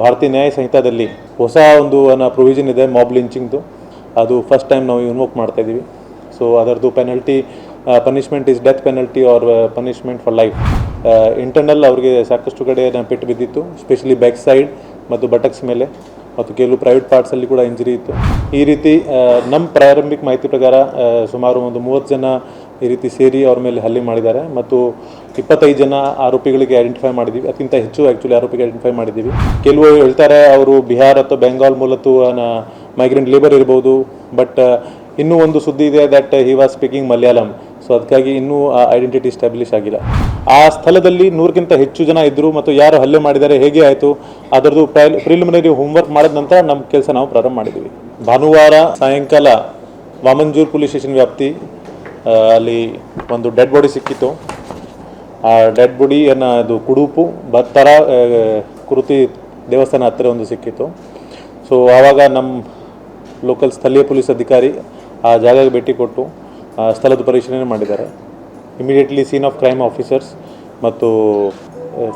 ಭಾರತೀಯ ನ್ಯಾಯ ಸಂಹಿತಾದಲ್ಲಿ ಹೊಸ ಒಂದು ಪ್ರೊವಿಷನ್ ಇದೆ ಮಾಬ್ ಲಿಂಚಿಂಗ್ದು ಅದು ಫಸ್ಟ್ ಟೈಮ್ ನಾವು ಇನ್ವೋಕ್ ಮಾಡ್ತಾ ಇದ್ದೀವಿ ಸೊ ಅದರದ್ದು penalty punishment is death penalty or punishment for life internal ಅವರಿಗೆ ಸಾಕಷ್ಟು ಕಡೆ ಪೆಟ್ಟು ಬಿದ್ದಿತ್ತು ಸ್ಪೆಷಲಿ ಬ್ಯಾಕ್ ಸೈಡ್ ಮತ್ತು ಬಟಕ್ಸ್ ಮೇಲೆ ಮತ್ತು ಕೆಲವು ಪ್ರೈವೇಟ್ ಪಾರ್ಟ್ಸಲ್ಲಿ ಕೂಡ ಇಂಜರಿ ಇತ್ತು. ಈ ರೀತಿ ನಮ್ಮ ಪ್ರಾರಂಭಿಕ ಮಾಹಿತಿ ಪ್ರಕಾರ ಸುಮಾರು ಒಂದು ಮೂವತ್ತು ಜನ ಈ ರೀತಿ ಸೇರಿ ಅವ್ರ ಮೇಲೆ ಹಲ್ಲೆ ಮಾಡಿದ್ದಾರೆ. ಮತ್ತು ಇಪ್ಪತ್ತೈದು ಜನ ಆರೋಪಿಗಳಿಗೆ ಐಡೆಂಟಿಫೈ ಮಾಡಿದ್ದೀವಿ. ಅದಕ್ಕಿಂತ ಹೆಚ್ಚು ಆ್ಯಕ್ಚುಲಿ ಆರೋಪಿಗೆ ಐಡೆಂಟಿಫೈ ಮಾಡಿದ್ದೀವಿ. ಕೆಲವು ಹೇಳ್ತಾರೆ ಅವರು ಬಿಹಾರ್ ಅಥವಾ ಬೆಂಗಾಲ್ ಮೂಲತು ಮೈಗ್ರೆಂಟ್ ಲೇಬರ್ ಇರ್ಬೋದು. ಬಟ್ ಇನ್ನೂ ಒಂದು ಸುದ್ದಿ ಇದೆ that he was speaking Malayalam so ಅದಕ್ಕಾಗಿ ಇನ್ನೂ, ಆ ಐಡೆಂಟಿಟಿ ಸ್ಟಾಬ್ಲಿಷ್ ಆಗಿಲ್ಲ. ಆ ಸ್ಥಳದಲ್ಲಿ ನೂರಕ್ಕಿಂತ ಹೆಚ್ಚು ಜನ ಇದ್ದರು ಮತ್ತು ಯಾರು ಹಲ್ಲೆ ಮಾಡಿದ್ದಾರೆ, ಹೇಗೆ ಆಯಿತು, ಅದರದ್ದು ಪ್ರಿಲಿಮಿನರಿ ಹೋಮ್ವರ್ಕ್ ಮಾಡಿದ ನಂತರ ನಮ್ಮ ಕೆಲಸ ನಾವು ಪ್ರಾರಂಭ ಮಾಡಿದ್ದೀವಿ. ಭಾನುವಾರ ಸಾಯಂಕಾಲ ವಾಮಂಜೂರ್ ಪೊಲೀಸ್ ಸ್ಟೇಷನ್ ವ್ಯಾಪ್ತಿ ಅಲ್ಲಿ ಒಂದು ಡೆಡ್ ಬಾಡಿ ಸಿಕ್ಕಿತ್ತು. ಆ ಡೆಡ್ ಬಾಡಿಯನ್ನು ಅದು ಕುಡುಪು, ಬತ್ತರ ಕೃತಿ ದೇವಸ್ಥಾನ ಹತ್ತಿರ ಒಂದು ಸಿಕ್ಕಿತ್ತು. ಸೊ ಆವಾಗ ನಮ್ಮ ಲೋಕಲ್ ಸ್ಥಳೀಯ ಪೊಲೀಸ್ ಅಧಿಕಾರಿ ಆ ಜಾಗಕ್ಕೆ ಭೇಟಿ ಕೊಟ್ಟು, ಆ, ಸ್ಥಳದ ಪರಿಶೀಲನೆ ಮಾಡಿದ್ದಾರೆ. Immediately scene of crime officers ಮತ್ತು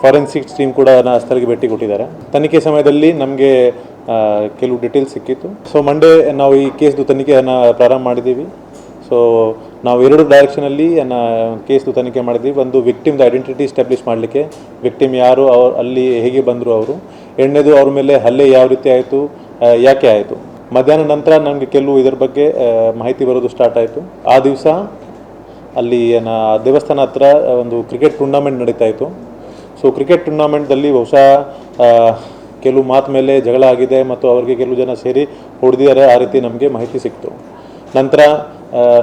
ಫಾರೆನ್ಸಿಕ್ಸ್ ಟೀಮ್ ಕೂಡ ಆ ಸ್ಥಳಕ್ಕೆ ಭೇಟಿ ಕೊಟ್ಟಿದ್ದಾರೆ. ತನಿಖೆ ಸಮಯದಲ್ಲಿ ನಮಗೆ ಕೆಲವು ಡೀಟೇಲ್ಸ್ ಸಿಕ್ಕಿತ್ತು. ಸೊ ಮಂಡೇ ನಾವು ಈ ಕೇಸ್ದು ತನಿಖೆಯನ್ನು ಪ್ರಾರಂಭ ಮಾಡಿದ್ದೀವಿ. ಸೊ ನಾವು ಎರಡು ಡೈರೆಕ್ಷನಲ್ಲಿ ಕೇಸು ತನಿಖೆ ಮಾಡಿದ್ವಿ. ಒಂದು ವಿಕ್ಟಿಮ್ದು ಐಡೆಂಟಿಟಿ ಎಸ್ಟಾಬ್ಲಿಷ್ ಮಾಡಲಿಕ್ಕೆ. ವಿಕ್ಟಿಮ್ ಯಾರು, ಅವ್ರು ಅಲ್ಲಿ ಹೇಗೆ ಬಂದರು ಅವರು. ಎಣ್ಣೆದು ಅವ್ರ ಮೇಲೆ ಹಲ್ಲೆ ಯಾವ ರೀತಿ ಆಯಿತು ಯಾಕೆ ಆಯಿತು. ಮಧ್ಯಾಹ್ನ ನಂತರ ನನಗೆ ಕೆಲವು ಇದರ ಬಗ್ಗೆ ಮಾಹಿತಿ ಬರೋದು ಸ್ಟಾರ್ಟ್ ಆಯಿತು. ಆ ದಿವಸ ಅಲ್ಲಿ ಏನ ದೇವಸ್ಥಾನ ಹತ್ರ ಒಂದು ಕ್ರಿಕೆಟ್ ಟೂರ್ನಮೆಂಟ್ ನಡೀತಾ ಇತ್ತು. ಸೊ ಕ್ರಿಕೆಟ್ ಟೂರ್ನಮೆಂಟ್ದಲ್ಲಿ ಬಹುಶಃ ಕೆಲವು ಮಾತು ಮೇಲೆ ಜಗಳ ಆಗಿದೆ ಮತ್ತು ಅವರಿಗೆ ಕೆಲವು ಜನ ಸೇರಿ ಹೊಡೆದಿದ್ದಾರೆ. ಆ ರೀತಿ ನಮಗೆ ಮಾಹಿತಿ ಸಿಕ್ತು. ನಂತರ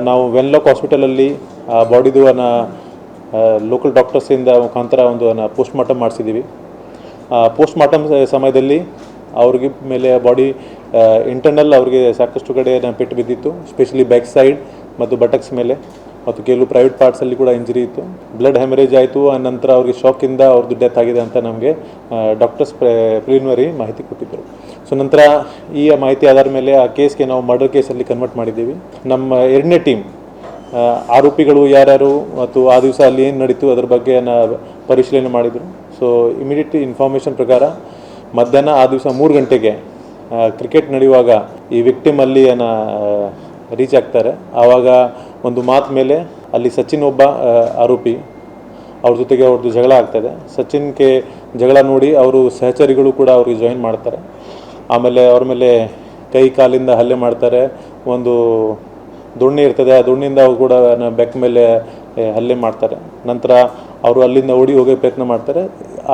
ನಾವು ವೆನ್ಲಾಕ್ ಹಾಸ್ಪಿಟಲಲ್ಲಿ, ಆ ಬಾಡಿದು ಲೋಕಲ್ ಡಾಕ್ಟರ್ಸಿಂದ ಮುಖಾಂತರ ಒಂದು ಪೋಸ್ಟ್ ಮಾರ್ಟಮ್ ಮಾಡಿಸಿದ್ದೀವಿ ಪೋಸ್ಟ್ ಮಾರ್ಟಮ್ ಸಮಯದಲ್ಲಿ ಅವ್ರಿಗೆ ಮೇಲೆ ಬಾಡಿ ಇಂಟರ್ನಲ್ ಅವ್ರಿಗೆ ಸಾಕಷ್ಟು ಕಡೆ ಪೆಟ್ಟು ಬಿದ್ದಿತ್ತು ಸ್ಪೆಷಲಿ ಬ್ಯಾಕ್ ಸೈಡ್ ಮತ್ತು ಬಟಕ್ಸ್ ಮೇಲೆ. ಮತ್ತು ಕೆಲವು ಪ್ರೈವೇಟ್ ಪಾರ್ಟ್ಸಲ್ಲಿ ಕೂಡ ಇಂಜರಿ ಇತ್ತು. ಬ್ಲಡ್ ಹೆಮರೇಜ್ ಆಯಿತು, ಆ ನಂತರ ಅವ್ರಿಗೆ ಶಾಕಿಂದ ಅವ್ರದ್ದು ಡೆತ್ ಆಗಿದೆ ಅಂತ ನಮಗೆ ಡಾಕ್ಟರ್ಸ್ ಪ್ರಿಲಿಮಿನರಿ ಮಾಹಿತಿ ಕೊಟ್ಟಿದ್ದರು. ಸೊ ನಂತರ ಈ ಮಾಹಿತಿ ಆಧಾರ ಮೇಲೆ ಆ ಕೇಸ್ಗೆ ನಾವು ಮರ್ಡರ್ ಕೇಸಲ್ಲಿ ಕನ್ವರ್ಟ್ ಮಾಡಿದ್ದೀವಿ. ನಮ್ಮ ಎರಡನೇ ಟೀಮ್ ಆರೋಪಿಗಳು ಯಾರ್ಯಾರು ಮತ್ತು ಆ ದಿವಸ ಅಲ್ಲಿ ಏನು ನಡೀತು ಅದ್ರ ಬಗ್ಗೆ ಪರಿಶೀಲನೆ ಮಾಡಿದರು. ಸೊ ಇಮಿಡಿಯೇಟ್ ಇನ್ಫಾರ್ಮೇಷನ್ ಪ್ರಕಾರ ಮಧ್ಯಾಹ್ನ ಆ ದಿವಸ ಮೂರು ಗಂಟೆಗೆ ಕ್ರಿಕೆಟ್ ನಡೆಯುವಾಗ ಈ ವಿಕ್ಟಿಮ್ ಅಲ್ಲಿ ರೀಚ್ ಆಗ್ತಾರೆ. ಆವಾಗ ಒಂದು ಮಾತು ಮೇಲೆ ಅಲ್ಲಿ ಸಚಿನ್ ಒಬ್ಬ ಆರೋಪಿ, ಅವ್ರ ಜೊತೆಗೆ ಅವ್ರದ್ದು ಜಗಳ ಆಗ್ತದೆ. ಸಚಿನ್ಗೆ ಜಗಳ ನೋಡಿ ಅವರು ಸಹಚರಿಗಳು ಕೂಡ ಅವ್ರಿಗೆ ಜಾಯಿನ್ ಮಾಡ್ತಾರೆ. ಆಮೇಲೆ ಅವ್ರ ಮೇಲೆ ಕೈ ಕಾಲಿಂದ ಹಲ್ಲೆ ಮಾಡ್ತಾರೆ. ಒಂದು ದುಣ್ಣಿ ಇರ್ತದೆ, ಆ ದುಣ್ಣಿಂದ ಅವ್ರು ಕೂಡ ಬೆಕ್ಕ ಮೇಲೆ ಹಲ್ಲೆ ಮಾಡ್ತಾರೆ. ನಂತರ ಅವರು ಅಲ್ಲಿಂದ ಓಡಿ ಹೋಗೋ ಪ್ರಯತ್ನ ಮಾಡ್ತಾರೆ.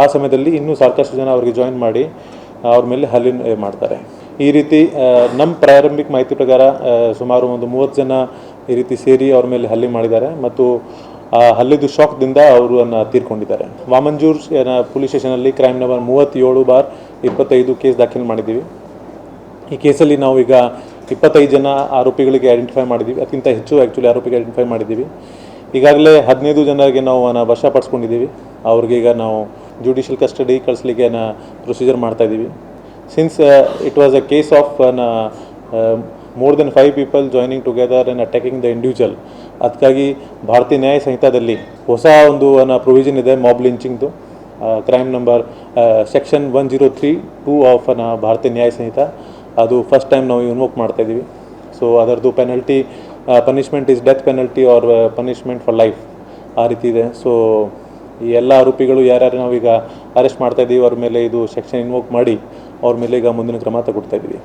ಆ ಸಮಯದಲ್ಲಿ ಇನ್ನೂ ಸಾಕಷ್ಟು ಜನ ಅವ್ರಿಗೆ ಜಾಯಿನ್ ಮಾಡಿ ಅವ್ರ ಮೇಲೆ ಹಲ್ಲೆ ಮಾಡ್ತಾರೆ. ಈ ರೀತಿ ನಮ್ಮ ಪ್ರಾರಂಭಿಕ ಮಾಹಿತಿ ಪ್ರಕಾರ ಸುಮಾರು ಒಂದು ಮೂವತ್ತು ಜನ ಈ ರೀತಿ ಸೇರಿ ಅವ್ರ ಮೇಲೆ ಹಲ್ಲೆ ಮಾಡಿದ್ದಾರೆ ಮತ್ತು, ಆ, ಹಲ್ಲೆದು ಶಾಕ್ದಿಂದ ಅವರು ಅನ್ನ ತೀರ್ಕೊಂಡಿದ್ದಾರೆ. ವಾಮಂಜೂರ್ ಪೊಲೀಸ್ ಸ್ಟೇಷನಲ್ಲಿ ಕ್ರೈಮ್ ನಂಬರ್ ಮೂವತ್ತೇಳು ಬಾರ್ ಇಪ್ಪತ್ತೈದು ಕೇಸ್ ದಾಖಲು ಮಾಡಿದ್ದೀವಿ. ಈ ಕೇಸಲ್ಲಿ ನಾವು ಈಗ ಇಪ್ಪತ್ತೈದು ಜನ ಆರೋಪಿಗಳಿಗೆ ಐಡೆಂಟಿಫೈ ಮಾಡಿದ್ದೀವಿ. ಅದಕ್ಕಿಂತ ಹೆಚ್ಚು ಆ್ಯಕ್ಚುಲಿ ಆರೋಪಿಗೆ ಐಡೆಂಟಿಫೈ ಮಾಡಿದ್ದೀವಿ. ಈಗಾಗಲೇ ಹದಿನೈದು ಜನರಿಗೆ ನಾವು ವಶ ವಶಪಡಿಸ್ಕೊಂಡಿದ್ದೀವಿ ಅವ್ರಿಗೆ ಈಗ ನಾವು ಜುಡಿಷಿಯಲ್ ಕಸ್ಟಡಿ ಕಳಿಸ್ಲಿಕ್ಕೆ ನ uh, it was since it was an, case of more than five people joining together and attacking the individual. ಅದಕ್ಕಾಗಿ ಭಾರತೀಯ ನ್ಯಾಯ ಸಂಹಿತಾದಲ್ಲಿ ಹೊಸ ಒಂದು ಪ್ರೊವಿಷನ್ ಇದೆ mob ಲಿಂಚಿಂಗ್ದು crime number section one zero three two of ಅನ್ನ ಭಾರತೀಯ ನ್ಯಾಯ ಸಂಹಿತ. ಅದು first time ನಾವು invoke ಮಾಡ್ತಾ ಇದ್ದೀವಿ ಸೊ ಅದರದ್ದು penalty punishment is death penalty or punishment for life ಆ ರೀತಿ ಇದೆ. ಸೊ ಈ ಎಲ್ಲ ಆರೋಪಿಗಳು ಯಾರ್ಯಾರು ನಾವೀಗ ಅರೆಸ್ಟ್ ಮಾಡ್ತಾ ಇದ್ದೀವಿ ಅವ್ರ ಮೇಲೆ ಇದು ಸೆಕ್ಷನ್ ಇನ್ವೋಕ್ ಮಾಡಿ ಅವ್ರ ಮೇಲೆ ಈಗ ಮುಂದಿನ ಕ್ರಮ ತಗೊಡ್ತಾ ಇದ್ದೀವಿ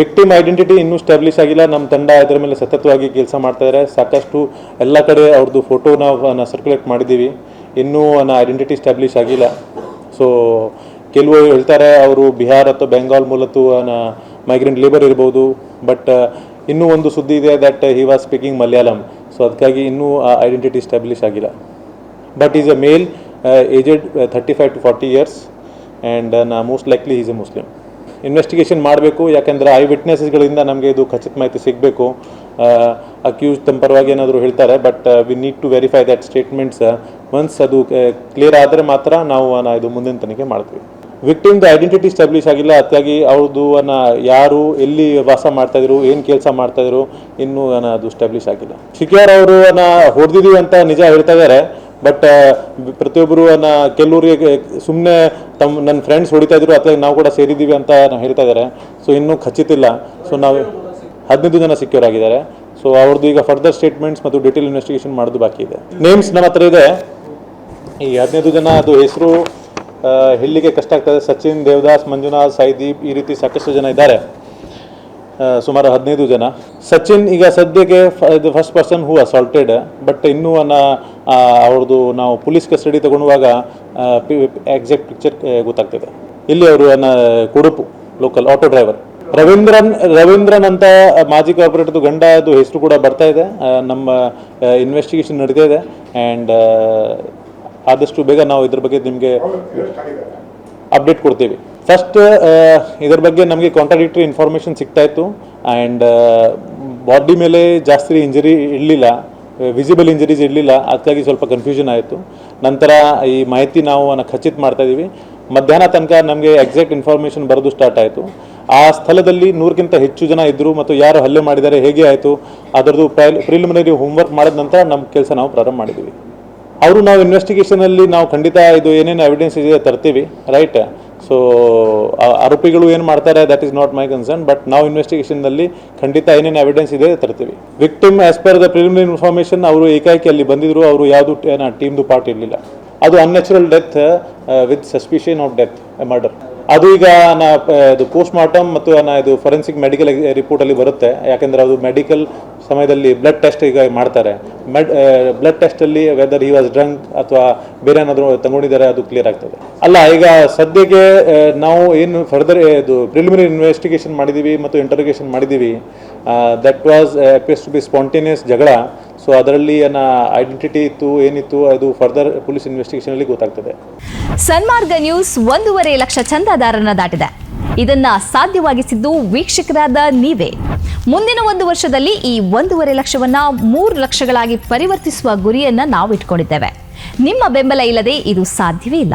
ವಿಕ್ಟಿಮ್ ಐಡೆಂಟಿಟಿ ಇನ್ನೂ ಸ್ಟಾಬ್ಲಿಷ್ ಆಗಿಲ್ಲ. ನಮ್ಮ ತಂಡ ಅದರ ಮೇಲೆ ಸತತವಾಗಿ ಕೆಲಸ ಮಾಡ್ತಾ ಇದ್ದಾರೆ ಸಾಕಷ್ಟು ಎಲ್ಲ ಕಡೆ ಅವ್ರದ್ದು ಫೋಟೋ ನಾವು ಸರ್ಕ್ಯುಲೇಟ್ ಮಾಡಿದ್ದೀವಿ ಇನ್ನೂ ಐಡೆಂಟಿಟಿ ಸ್ಟಾಬ್ಲಿಷ್ ಆಗಿಲ್ಲ. ಸೊ ಕೆಲವು ಹೇಳ್ತಾರೆ, ಅವರು ಬಿಹಾರ್ ಅಥವಾ ಬೆಂಗಾಲ್ ಮೂಲತು ಮೈಗ್ರೆಂಟ್ ಲೇಬರ್ ಇರ್ಬೋದು. ಬಟ್ ಇನ್ನೂ ಒಂದು ಸುದ್ದಿ ಇದೆ that he was speaking Malayalam so ಅದಕ್ಕಾಗಿ ಇನ್ನೂ ಆ ಐಡೆಂಟಿಟಿ ಸ್ಟಾಬ್ಲಿಷ್ ಆಗಿಲ್ಲ. But is a male aged thirty five to years, years and ನಾ most likely is a Muslim investigation ಮಾಡಬೇಕು ಯಾಕೆಂದರೆ ಐ ವಿಟ್ನೆಸಸ್ಗಳಿಂದ ನಮಗೆ ಇದು ಖಚಿತ ಮಾಹಿತಿ ಸಿಗಬೇಕು. ಅಕ್ಯೂಸ್ ತಮ್ಮ ಪರವಾಗಿ ಏನಾದರೂ ಹೇಳ್ತಾರೆ but we need to verify that statements once ಅದು ಕ್ಲಿಯರ್ ಆದರೆ ಮಾತ್ರ ನಾವು ಇದು ಮುಂದಿನ ತನಿಖೆ ಮಾಡ್ತೀವಿ. ವಿಕ್ಟಿಮ್ದು ಐಡೆಂಟಿಟಿ ಸ್ಟಾಬ್ಲಿಷ್ ಆಗಿಲ್ಲ ಅತಿಯಾಗಿ ಅವ್ರದ್ದು ಅನ್ನ ಯಾರು ಎಲ್ಲಿ ವಾಸ ಮಾಡ್ತಾಯಿದ್ರು ಏನು ಕೆಲಸ ಮಾಡ್ತಾಯಿದ್ರು ಇನ್ನೂ ಅದು ಸ್ಟಾಬ್ಲಿಷ್ ಆಗಿಲ್ಲ. ಶಿಕ್ಯಾರ್ ಅವರು ಹೊಡೆದಿದ್ದೀವಿ ಅಂತ ನಿಜ ಹೇಳ್ತಾ ಇದ್ದಾರೆ ಬಟ್ ಪ್ರತಿಯೊಬ್ಬರು ಅನ್ನ ಕೆಲವರಿಗೆ ಸುಮ್ಮನೆ ತಮ್ಮ ನನ್ನ ಫ್ರೆಂಡ್ಸ್ ಹೊಡಿತಾ ಇದ್ರು ಅಥವಾ ನಾವು ಕೂಡ ಸೇರಿದ್ದೀವಿ ಅಂತ ಹೇಳ್ತಾ ಇದ್ದಾರೆ ಸೊ ಇನ್ನೂ ಖಚಿತ ಇಲ್ಲ. ಸೊ ನಾವು ಹದಿನೈದು ಜನ ಸಿಕ್ಯೂರ್ ಆಗಿದ್ದಾರೆ ಸೊ ಅವ್ರದ್ದು ಈಗ ಫರ್ದರ್ ಸ್ಟೇಟ್ಮೆಂಟ್ಸ್ ಮತ್ತು ಡಿಟೇಲ್ ಇನ್ವೆಸ್ಟಿಗೇಷನ್ ಮಾಡೋದು ಬಾಕಿ ಇದೆ. ನೇಮ್ಸ್ ನಮ್ಮ ಹತ್ರ ಇದೆ. ಈ ಹದಿನೈದು ಜನ ಅದು ಹೆಸರು ಹೇಳಲಿಕ್ಕೆ ಕಷ್ಟ ಆಗ್ತದೆ ಸಚಿನ್, ದೇವದಾಸ್, ಮಂಜುನಾಥ್, ಸಾಯಿದೀಪ್, ಈ ರೀತಿ ಸಾಕಷ್ಟು ಜನ ಇದ್ದಾರೆ. ಸುಮಾರು ಹದಿನೈದು ಜನ. ಸಚಿನ್ ಈಗ ಸದ್ಯಕ್ಕೆ first person who assaulted but ಇನ್ನೂ ಅನ್ನ ಅವ್ರದ್ದು ನಾವು ಪೊಲೀಸ್ ಕಸ್ಟಡಿ ತಗೊಳ್ಳುವಾಗ ಎಕ್ಸಾಕ್ಟ್ ಪಿಕ್ಚರ್ ಗೊತ್ತಾಗ್ತದೆ. ಇಲ್ಲಿ ಅವರು Kudupu local auto driver Ravindran Ravindran ಅಂತ ಮಾಜಿ ಕಾರ್ಪೊರೇಟರ್ದು ಗಂಡ ಅದು ಹೆಸರು ಕೂಡ ಬರ್ತಾ ಇದೆ. ನಮ್ಮ ಇನ್ವೆಸ್ಟಿಗೇಷನ್ ನಡೀತಾ ಇದೆ. ಆ್ಯಂಡ್ ಆದಷ್ಟು ಬೇಗ ನಾವು ಇದ್ರ ಬಗ್ಗೆ ನಿಮಗೆ ಅಪ್ಡೇಟ್ ಕೊಡ್ತೀವಿ. ಫಸ್ಟ್ ಇದ್ರ ಬಗ್ಗೆ ನಮಗೆ ಕಾಂಟ್ರಾಡಿಕ್ಟ್ರಿ ಇನ್ಫಾರ್ಮೇಷನ್ ಸಿಗ್ತಾ ಇತ್ತು. ಆ್ಯಂಡ್ ಬಾಡಿ ಮೇಲೆ ಜಾಸ್ತಿ ಇಂಜರಿ ಇರಲಿಲ್ಲ. ವಿಸಿಬಲ್ ಇಂಜರೀಸ್ ಇರಲಿಲ್ಲ. ಅದಕ್ಕಾಗಿ ಸ್ವಲ್ಪ ಕನ್ಫ್ಯೂಷನ್ ಆಯಿತು. ನಂತರ ಈ ಮಾಹಿತಿ ನಾವು ಖಚಿತ ಮಾಡ್ತಾ ಇದ್ದೀವಿ ಮಧ್ಯಾಹ್ನ ತನಕ ನಮಗೆ ಎಕ್ಸಾಕ್ಟ್ ಇನ್ಫಾರ್ಮೇಷನ್ ಬರೋದು ಸ್ಟಾರ್ಟ್ ಆಯಿತು. ಆ ಸ್ಥಳದಲ್ಲಿ ನೂರಕ್ಕಿಂತ ಹೆಚ್ಚು ಜನ ಇದ್ದರು ಮತ್ತು ಯಾರು ಹಲ್ಲೆ ಮಾಡಿದ್ದಾರೆ, ಹೇಗೆ ಆಯಿತು, ಅದರದ್ದು ಪ್ರಿಲಿಮಿನರಿ ಹೋಮ್ವರ್ಕ್ ಮಾಡಿದ ನಂತರ ನಮ್ಮ ಕೆಲಸ ನಾವು ಪ್ರಾರಂಭ ಮಾಡಿದ್ದೀವಿ ಅವರು ನಾವು ಇನ್ವೆಸ್ಟಿಗೇಷನಲ್ಲಿ ನಾವು ಖಂಡಿತ ಇದು ಏನೇನು ಎವಿಡೆನ್ಸ್ ಇದೆ ತರ್ತೀವಿ ರೈಟ್ ಸೊ ಆರೋಪಿಗಳು ಏನು ಮಾಡ್ತಾರೆ that is not my concern but ನಾವು ಇನ್ವೆಸ್ಟಿಗೇಷನ್ನಲ್ಲಿ ಖಂಡಿತ ಏನೇನು ಎವಿಡೆನ್ಸ್ ಇದೆ ತರ್ತೀವಿ. Victim as per the preliminary information ಅವರು ಏಕಾಏಕಿ ಅಲ್ಲಿ ಬಂದಿದ್ರು, ಅವರು ಯಾವುದು ಟೀಮ್ದು ಪಾರ್ಟ್ ಇರಲಿಲ್ಲ. ಅದು unnatural death with suspicion of death murder ಅದು ಈಗ ನಾ ಇದು ಪೋಸ್ಟ್ ಮಾರ್ಟಮ್ ಮತ್ತು ನಾ, ಇದು ಫೊರೆನ್ಸಿಕ್ ಮೆಡಿಕಲ್ ರಿಪೋರ್ಟಲ್ಲಿ ಬರುತ್ತೆ. ಯಾಕೆಂದರೆ ಅದು ಮೆಡಿಕಲ್ ಸಮಯದಲ್ಲಿ ಬ್ಲಡ್ ಟೆಸ್ಟ್ ಈಗ ಮಾಡ್ತಾರೆ. ಮೆಡ್ ಬ್ಲಡ್ ಟೆಸ್ಟಲ್ಲಿ ವೆದರ್ ಈ ವಾಸ್ ಡ್ರಂಕ್ ಅಥವಾ ಬೇರೆ ಏನಾದರೂ ತಗೊಂಡಿದ್ದಾರೆ, ಅದು ಕ್ಲಿಯರ್ ಆಗ್ತದೆ. ಅಲ್ಲ, ಈಗ ಸದ್ಯಕ್ಕೆ ನಾವು ಏನು ಫರ್ದರ್ ಇದು ಪ್ರಿಲಿಮಿನರಿ ಇನ್ವೆಸ್ಟಿಗೇಷನ್ ಮಾಡಿದ್ದೀವಿ ಮತ್ತು ಇಂಟರ್ಗೇಷನ್ ಮಾಡಿದ್ದೀವಿ that was appears to be spontaneous ಜಗಳ. ಸೊ ಅದರಲ್ಲಿ ಏನ ಐಡೆಂಟಿಟಿ ಇತ್ತು, ಏನಿತ್ತು, ಅದು ಫರ್ದರ್ ಪೊಲೀಸ್ ಇನ್ವೆಸ್ಟಿಗೇಷನಲ್ಲಿ ಗೊತ್ತಾಗ್ತದೆ. ಸನ್ಮಾರ್ಗ ನ್ಯೂಸ್ ಒಂದೂವರೆ ಲಕ್ಷ ಚಂದಾದಾರನ ದಾಟಿದೆ. ಇದನ್ನ ಸಾಧ್ಯವಾಗಿಸಿದ್ದು ವೀಕ್ಷಕರಾದ ನೀವೇ. ಮುಂದಿನ ಒಂದು ವರ್ಷದಲ್ಲಿ ಈ ಒಂದೂವರೆ ಲಕ್ಷವನ್ನ ಮೂರು ಲಕ್ಷಗಳಾಗಿ ಪರಿವರ್ತಿಸುವ ಗುರಿಯನ್ನ ನಾವು ಇಟ್ಕೊಂಡಿದ್ದೇವೆ ನಿಮ್ಮ ಬೆಂಬಲ ಇಲ್ಲದೆ ಇದು ಸಾಧ್ಯವೇ ಇಲ್ಲ.